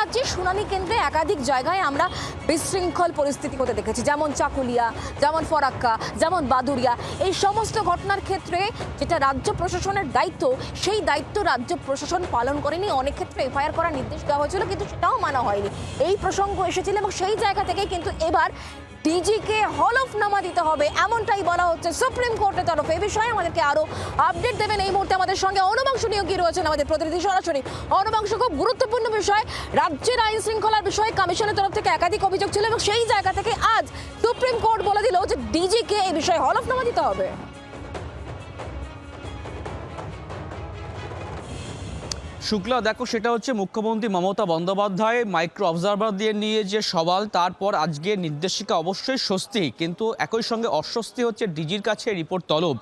রাজ্যের শুনানি কেন্দ্রে একাধিক জায়গায় আমরা বিশৃঙ্খল পরিস্থিতি হতে দেখেছি। যেমন চাকুলিয়া, যেমন ফরাক্কা, যেমন বাদুরিয়া এই সমস্ত ঘটনার ক্ষেত্রে যেটা রাজ্য প্রশাসনের দায়িত্ব, সেই দায়িত্ব রাজ্য প্রশাসন পালন করেনি। অনেক ক্ষেত্রে এফআইআর করার নির্দেশ দেওয়া হয়েছিল, কিন্তু সেটাও মানা হয়নি। এই প্রসঙ্গ এসেছিল এবং সেই জায়গা থেকেই কিন্তু এবার ডিজিকে হলফনামা দিতে হবে, এমনটাই বলা হচ্ছে সুপ্রিম কোর্টের তরফে। এ বিষয়ে আমাদেরকে আরও আপডেট দেবেন এই মুহূর্তে। আমাদের সঙ্গে অনুবাংশ নিয়োগী রয়েছেন আমাদের প্রতিনিধি সরাসরি। অনুবাংশ খুব গুরুত্বপূর্ণ বিষয়, রাজ্যের আইন শৃঙ্খলার বিষয়ে কমিশনের তরফ থেকে একাধিক অভিযোগ ছিল এবং সেই জায়গা থেকে আজ সুপ্রিম কোর্ট বলে দিল যে ডিজিকে এই বিষয়ে হলফনামা দিতে হবে। শুক্লা, দেখো সেটা হচ্ছে মুখ্যমন্ত্রী মমতা বন্দ্যোপাধ্যায় মাইক্রো অবজারভার দিয়ে নিয়ে যে সওয়াল, তারপর আজকে নির্দেশিকা অবশ্যই স্বস্তি, কিন্তু একই সঙ্গে অস্বস্তি হচ্ছে ডিজির কাছে রিপোর্ট তলব।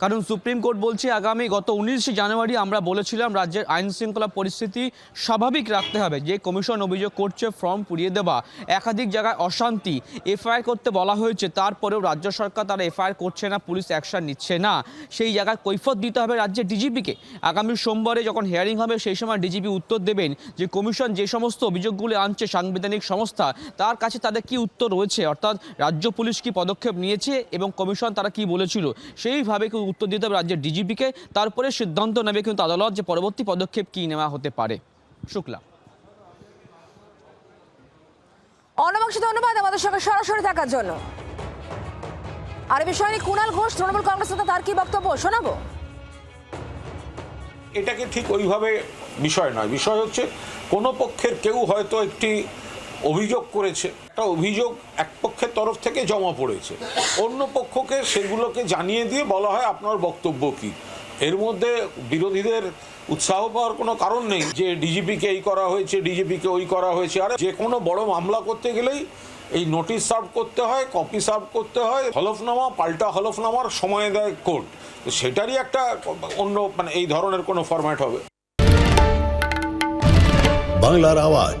কারণ সুপ্রিম কোর্ট বলছে আগামী গত উনিশে জানুয়ারি আমরা বলেছিলাম রাজ্যের আইন শৃঙ্খলা পরিস্থিতি স্বাভাবিক রাখতে হবে। যে কমিশন অভিযোগ করছে, ফর্ম পুড়িয়ে দেওয়া, একাধিক জায়গায় অশান্তি এফআইআর করতে বলা হয়েছে, তারপরেও রাজ্য সরকার তারা এফআইআর করছে না, পুলিশ অ্যাকশন নিচ্ছে না। সেই জায়গায় কৈফত দিতে হবে রাজ্যের ডিজিপিকে। আগামী সোমবারে যখন হিয়ারিং হবে, সেই সময় ডিজিপি উত্তর দেবেন যে কমিশন যে সমস্ত অভিযোগগুলি আনছে সাংবিধানিক সংস্থা, তার কাছে তাদের কি উত্তর রয়েছে? অর্থাৎ রাজ্য পুলিশ কি পদক্ষেপ নিয়েছে এবং কমিশন তারা কি বলেছিল? সেইভাবে উত্তর দিতে হবে রাজ্যের ডিজিপিকে। তারপরে সিদ্ধান্ত নেবে কিন্তু আদালত যে পরবর্তী পদক্ষেপ কি নেওয়া হতে পারে। শুক্লা। অনুবাংশ ধন্যবাদ আমাদের সঙ্গে সরাসরি থাকার জন্য। আর এই বিষয়ে নিয়ে কুণাল ঘোষ তৃণমূল কংগ্রেস নেতা তার কি বক্তব্য? শোনাবো? এটাকে ঠিক ওইভাবে বিষয় নয়। বিষয় হচ্ছে কোনো পক্ষের কেউ হয়তো একটি অভিযোগ করেছে। একটা অভিযোগ এক পক্ষের তরফ থেকে জমা পড়েছে। অন্য পক্ষকে সেগুলোকে জানিয়ে দিয়ে বলা হয়, আপনার বক্তব্য কি? এর মধ্যে বিরোধীদের উৎসাহ পাওয়ার কোনো কারণ নেই যে ডিজিপিকে এই করা হয়েছে, ডিজিপিকে ওই করা হয়েছে। আর, যে কোনো বড় মামলা করতে গেলেই এই নোটিশ সার্ভ করতে হয়, কপি সার্ভ করতে হয়, হলফনামা, পাল্টা হলফনামার সময় দেয় কোর্ট। সেটারই একটা অন্য মানে এই ধরনের কোনো ফরম্যাট হবে। বাংলার আওয়াজ।